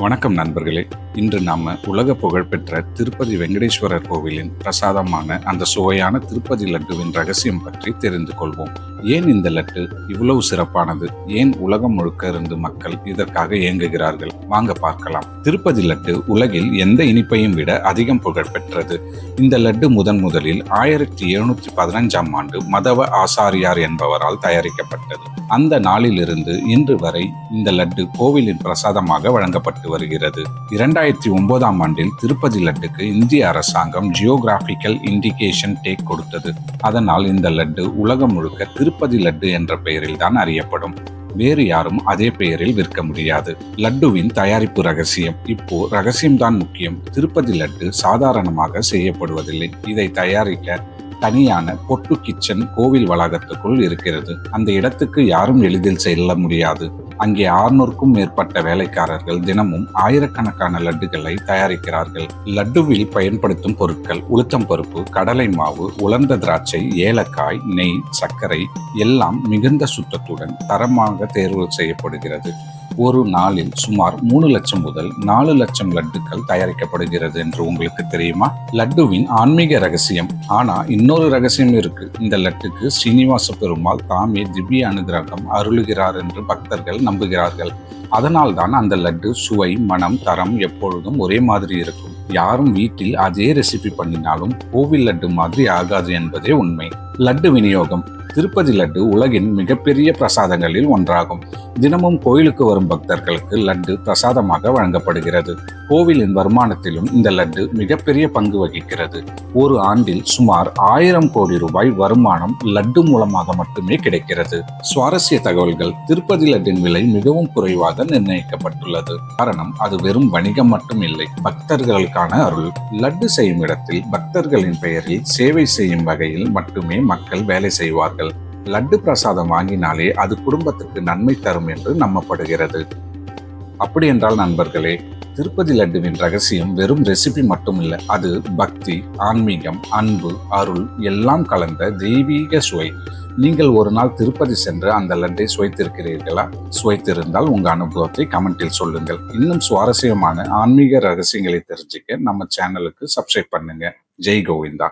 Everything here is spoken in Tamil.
வணக்கம் நண்பர்களே. இன்று நாம உலக புகழ்பெற்ற திருப்பதி வெங்கடேஸ்வரர் கோவிலின் பிரசாதமான அந்த சுவையான திருப்பதி லட்டுவின் ரகசியம் பற்றி தெரிந்து கொள்வோம். ஏன் இந்த லட்டு இவ்வளவு சிறப்பானது? ஏன் உலகம் முழுக்க இருந்து மக்கள் இதற்காக இயங்குகிறார்கள்? வாங்க பார்க்கலாம். திருப்பதி லட்டு உலகில் எந்த இனிப்பையும் விட அதிகம் புகழ்பெற்றது. இந்த லட்டு முதன் முதலில் ஆயிரத்தி எழுநூற்றி பதினஞ்சாம் ஆண்டு மதவ ஆசாரியார் என்பவரால் தயாரிக்கப்பட்டது. அந்த நாளிலிருந்து இன்று வரை இந்த லட்டு கோவிலின் பிரசாதமாக வழங்கப்பட்டு வருகிறது. இரண்டாயிரத்தி ஒன்பதாம் ஆண்டில் திருப்பதி லட்டுக்கு இந்திய அரசாங்கம் ஜியோகிராபிக்கல் இண்டிகேஷன் டேக் கொடுத்தது. அதனால் இந்த லட்டு உலகம் முழுக்க திருப்பதி லட்டு என்ற பெயரில் தான் அறியப்படும். வேறு யாரும் அதே பெயரில் விற்க முடியாது. லட்டுவின் தயாரிப்பு ரகசியம். இப்போ ரகசியம்தான் முக்கியம். திருப்பதி லட்டு சாதாரணமாக செய்யப்படுவதில்லை. இதை தயாரிக்க தனியான பொட்டு கிச்சன் கோவில் வளாகத்துக்குள் இருக்கிறது. அந்த இடத்துக்கு யாரும் எளிதில் செல்ல முடியாது. அங்கே ஆறுநூறுக்கும் மேற்பட்ட வேலைக்காரர்கள் தினமும் ஆயிரக்கணக்கான லட்டுகளை தயாரிக்கிறார்கள். லட்டுவில் பயன்படுத்தும் பொருட்கள் உளுத்தம் பருப்பு கடலை மாவு உலர்ந்த திராட்சை ஏலக்காய் நெய் சர்க்கரை எல்லாம் மிகுந்த சுத்தத்துடன் தரமாக தேர்வு செய்யப்படுகிறது. ஒரு நாளில் சுமார் மூணு லட்சம் முதல் நாலு லட்சம் லட்டுக்கள் தயாரிக்கப்படுகிறது என்று உங்களுக்கு தெரியுமா? லட்டுவின் ஆன்மீக ரகசியம். ஆனா இன்னொரு ரகசியம் இருக்கு. இந்த லட்டுக்கு ஸ்ரீனிவாச பெருமாள் தாமே திவ்ய அனுகிரகம் அருளுகிறார் என்று பக்தர்கள் நம்புகிறார்கள். அதனால்தான் அந்த லட்டு சுவை மனம் தரம் எப்பொழுதும் ஒரே மாதிரி இருக்கும். யாரும் வீட்டில் அதே ரெசிபி பண்ணினாலும் கோவில் லட்டு மாதிரி ஆகாது என்பதே உண்மை. லட்டு விநியோகம். திருப்பதி லட்டு உலகின் மிகப்பெரிய பிரசாதங்களில் ஒன்றாகும். தினமும் கோயிலுக்கு வரும் பக்தர்களுக்கு லட்டு பிரசாதமாக வழங்கப்படுகிறது. கோவிலின் வருமானத்திலும் இந்த லட்டு மிகப்பெரிய பங்கு வகிக்கிறது. ஒரு ஆண்டில் சுமார் ஆயிரம் கோடி ரூபாய் வருமானம் லட்டு மூலமாக மட்டுமே கிடைக்கிறது. சுவாரஸ்ய தகவல்கள் திருப்பதி லட்டின் விலை மிகவும் குறைவாக நிர்ணயிக்கப்பட்டுள்ளது. காரணம் அது வெறும் வணிகம் மட்டும் இல்லை. பக்தர்களுக்கான அருள். லட்டு செய்யும் இடத்தில் பக்தர்களின் பெயரில் சேவை செய்யும் வகையில் மட்டுமே மக்கள் வேலை செய்வார்கள். லட்டு பிரசாதம் வாங்கினாலே அது குடும்பத்துக்கு நன்மை தரும் என்று நம்பப்படுகிறது. அப்படி என்றால் நண்பர்களே திருப்பதி லட்டுவின் ரகசியம் வெறும் ரெசிபி மட்டும் இல்லை அது பக்தி ஆன்மீகம் அன்பு அருள் எல்லாம் கலந்த தெய்வீக சுவை. நீங்கள் ஒரு நாள் திருப்பதி சென்று அந்த லட்டை சுவைத்திருக்கிறீர்களா? சுவைத்திருந்தால் உங்க அனுபவத்தை கமெண்டில் சொல்லுங்கள். இன்னும் சுவாரஸ்யமான ஆன்மீக ரகசியங்களை தெரிஞ்சுக்க நம்ம சேனலுக்கு சப்ஸ்கிரைப் பண்ணுங்க. ஜெய் கோவிந்தா.